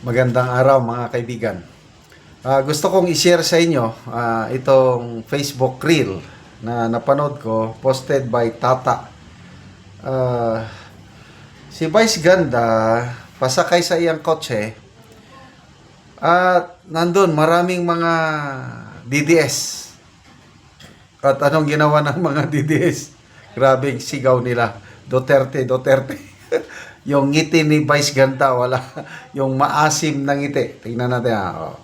Magandang araw mga kaibigan. Ah, gusto kong i-share sa inyo ah, itong Facebook reel na napanood ko, posted by Tata. Ah, si Vice Ganda, pasakay sa iyang kotse, at nandun maraming mga DDS. At anong ginawa ng mga DDS? Grabing sigaw nila. Duterte, Duterte. yung ngiti ni Vice Ganda, wala. Yung maasim na ngiti. Tingnan natin ha. Oh.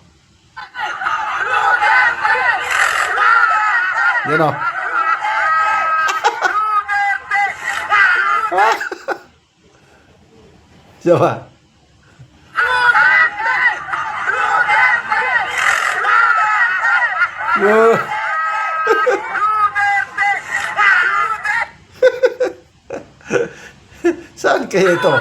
Yun o. Siya ba? Yo. Saan kaya ito?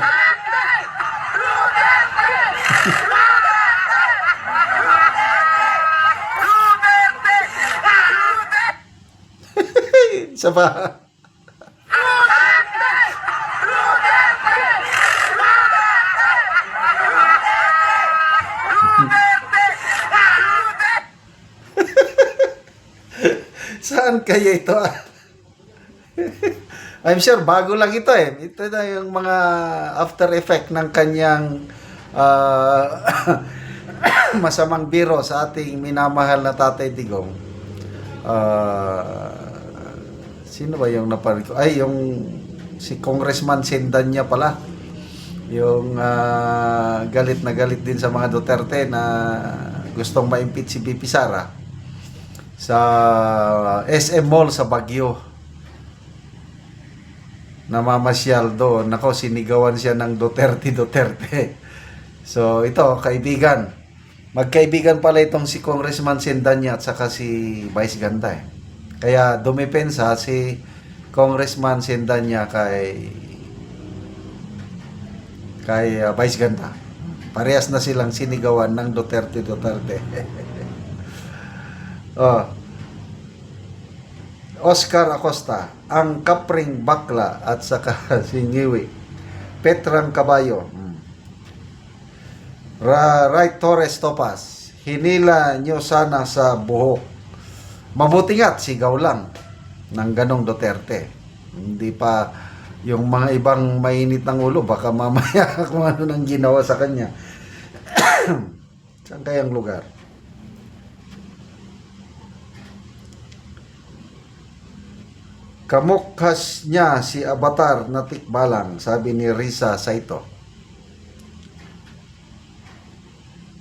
Isa pa. Saan kaya ito? I'm sure bago lang ito eh. Ito na yung mga after effect ng kanyang ah, masamang biro sa ating minamahal na Tatay Digong. Ah, sino ba yung napanood ko? Ay, yung si Congressman Sendanya pala. Yung ah, galit na galit din sa mga Duterte na gustong ma-impeach si BP Sara sa SM Mall sa Baguio namamasyal doon. Nako, sinigawan siya ng Duterte, Duterte. So, ito, kaibigan. Magkaibigan pala itong si Congressman Sendanya at saka si Vice Ganda. Eh. Kaya dumipensa si Congressman Sendanya kay kay uh, Vice Ganda. Parehas na silang sinigawan ng Duterte, Duterte. oh, Oscar Acosta, ang Kapring Bakla at saka si Ngiwi. Petrang Kabayo. Hmm. Ra Right Torres Topas. Hinila nyo sana sa buhok. Mabuti nga't sigaw lang ng ganong Duterte. Hindi pa yung mga ibang mainit ng ulo, baka mamaya kung ano nang ginawa sa kanya. Saan kayang lugar? Kamukhas niya si Avatar na tikbalang, sabi ni Risa Saito.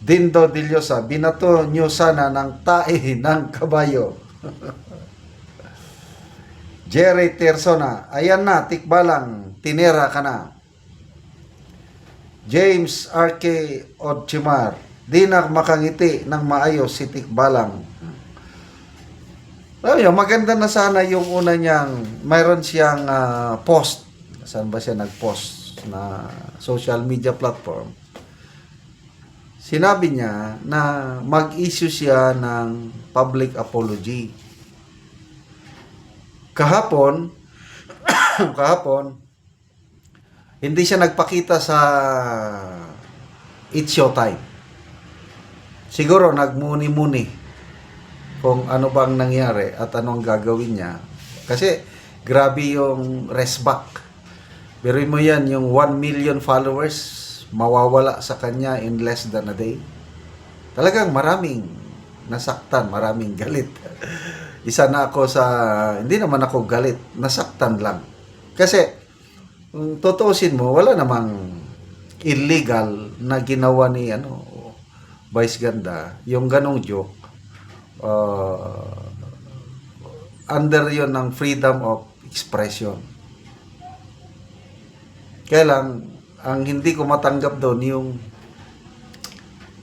Dindo Dilyosa, binato niyo sana ng tae ng kabayo. Jerry Tersona, ayan na, tikbalang, tinera ka na. James R.K. Odchimar, di na makangiti ng maayos si tikbalang. Alam niyo, maganda na sana yung una niyang, mayroon siyang ah, post. Saan ba siya nag-post na social media platform? Sinabi niya na mag-issue siya ng public apology. Kahapon, kahapon, hindi siya nagpakita sa It's Showtime. Siguro nagmuni-muni kung ano bang nangyari at anong gagawin niya. Kasi grabe yung rest back. Pero mo yan, yung 1 million followers mawawala sa kanya in less than a day. Talagang maraming nasaktan, maraming galit. Isa na ako sa, hindi naman ako galit, nasaktan lang. Kasi, kung tutuusin mo, wala namang illegal na ginawa ni ano, Vice Ganda, yung ganong joke, uh, under yon ng freedom of expression. Kaya lang, ang hindi ko matanggap doon yung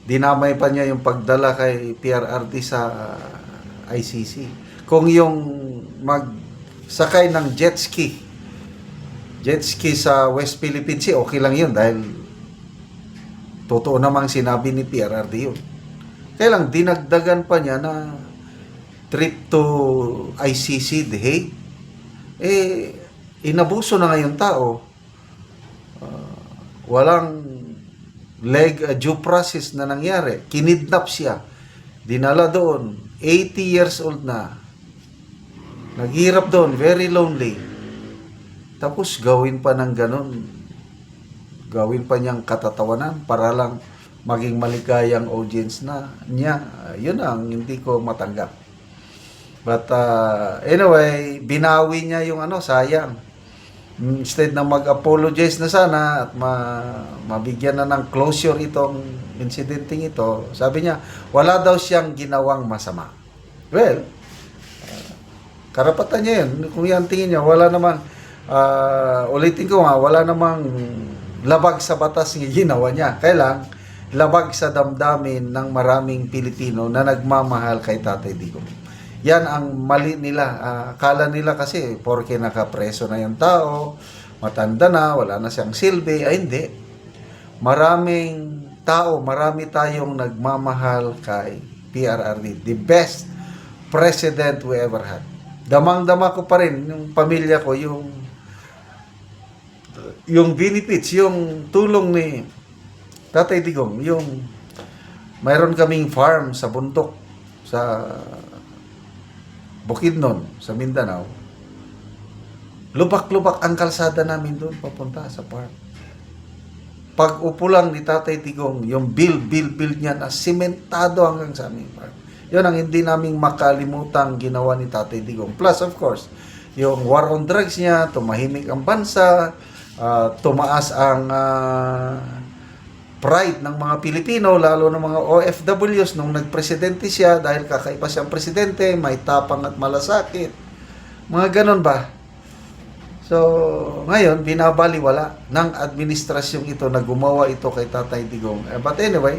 dinamay pa niya yung pagdala kay PRRT sa uh, ICC. Kung yung magsakay ng jet ski, jet ski sa West Philippine Sea, okay lang yun dahil totoo namang sinabi ni PRRD yun. Kaya lang, dinagdagan pa niya na trip to ICC, Hague. Eh, inabuso na ngayon tao. Ah, walang leg uh, due process na nangyari. Kinidnap siya. Dinala doon. 80 years old na. Naghirap doon. Very lonely. Tapos gawin pa ng ganun. Gawin pa niyang katatawanan para lang maging maligayang audience na niya. Uh, yun ang hindi ko matanggap. But uh, anyway, binawi niya yung ano, sayang. Instead na mag-apologize na sana at ma- mabigyan na ng closure itong incidenting ito, sabi niya, wala daw siyang ginawang masama. Well, uh, karapatan niya yun. Kung yan tingin niya, wala naman, uh, ulitin ko nga, wala namang labag sa batas ng ginawa niya. Kailang, labag sa damdamin ng maraming Pilipino na nagmamahal kay Tatay Digong. Yan ang mali nila. Ah, akala nila kasi porke nakapreso na yung tao, matanda na, wala na siyang silbi. Ay hindi. Maraming tao, marami tayong nagmamahal kay PRRD. The best president we ever had. Damang-dama ko pa rin yung pamilya ko, yung yung benefits, yung tulong ni Tatay Digong, yung mayroon kaming farm sa bundok sa Bukidnon sa Mindanao. Lubak-lubak ang kalsada namin doon papunta sa park. Pag upo lang ni Tatay Digong, yung build, build, build niya na simentado hanggang sa aming park. Yun ang hindi naming makalimutang ginawa ni Tatay Digong. Plus, of course, yung war on drugs niya, tumahimik ang bansa, ah, tumaas ang ah, pride ng mga Pilipino, lalo ng mga OFWs nung nagpresidente siya dahil kakaiba siyang presidente, may tapang at malasakit. Mga ganon ba? So, ngayon, binabaliwala ng administrasyong ito na gumawa ito kay Tatay Digong. Eh, but anyway,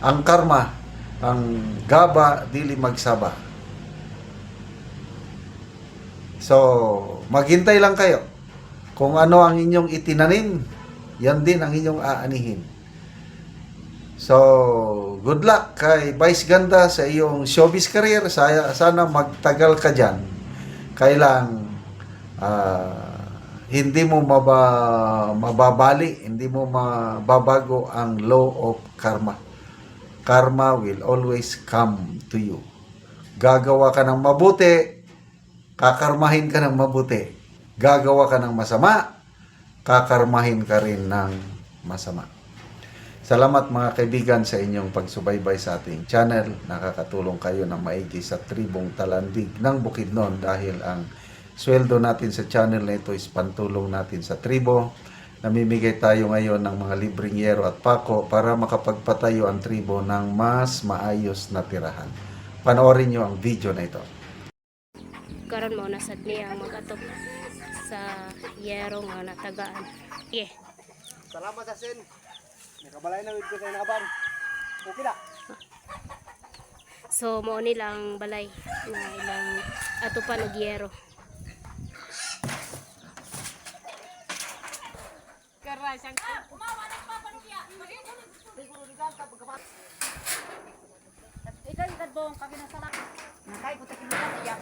ang karma, ang gaba, dili magsaba. So, maghintay lang kayo. Kung ano ang inyong itinanim, yan din ang inyong aanihin. So, good luck kay Vice Ganda sa iyong showbiz career. Saya, sana magtagal ka dyan. Kailang ah, hindi mo maba, mababali, hindi mo mababago ang law of karma. Karma will always come to you. Gagawa ka ng mabuti, kakarmahin ka ng mabuti. Gagawa ka ng masama, kakarmahin ka rin ng masama. Salamat mga kaibigan sa inyong pagsubaybay sa ating channel. Nakakatulong kayo ng maigi sa tribong talandig ng Bukidnon dahil ang sweldo natin sa channel na ito is pantulong natin sa tribo. Namimigay tayo ngayon ng mga libreng yero at pako para makapagpatayo ang tribo ng mas maayos na tirahan. Panoorin nyo ang video na ito. karon mo na sad niya magatok sa yero nga natagaan. Yeah. Salamat sa sin. Nakabalay na ko sa inaban. Okay na. So mo nilang balay na ilang ato pa og yero. Ikaw ikad bong kami na salak. Nakay ko takin na iya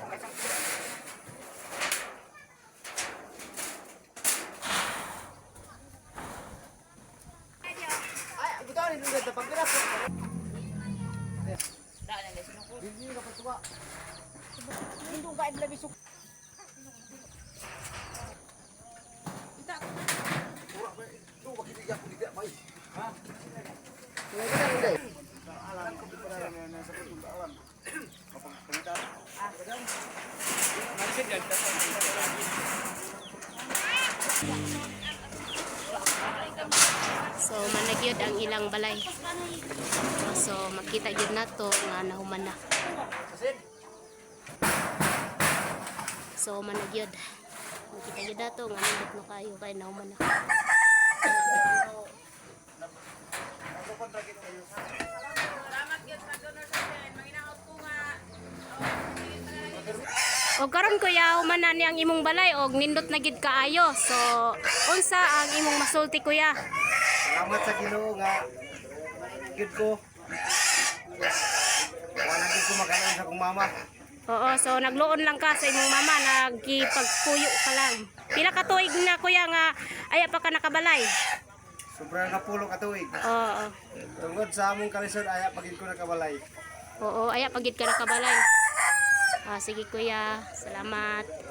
Hindi ka idla bisuk. Tura ba ito wag hindi hindi may. Ha? So managyod ang ilang balay. So makita gyud nato nga nahuman na. So managyod. Makita gyud nato nga nindot na kayo kay nahuman na. O karon kuya human ni ang imong balay og nindot na gid kaayo. So unsa ang imong masulti kuya? Salamat sa Ginoo nga gid ko. Wala gid ko makalaan sa kong mama. Oo, so nagloon lang ka sa imong mama, nagkipagpuyo ka lang. Pila ka tuig na kuya nga ay pa ka nakabalay? Sobra na pulo ka tuig. Oo. Tungod sa among kalisod ay pagid ko nakabalay. Oo, ay pagid ka nakabalay. Ah, sige kuya, salamat.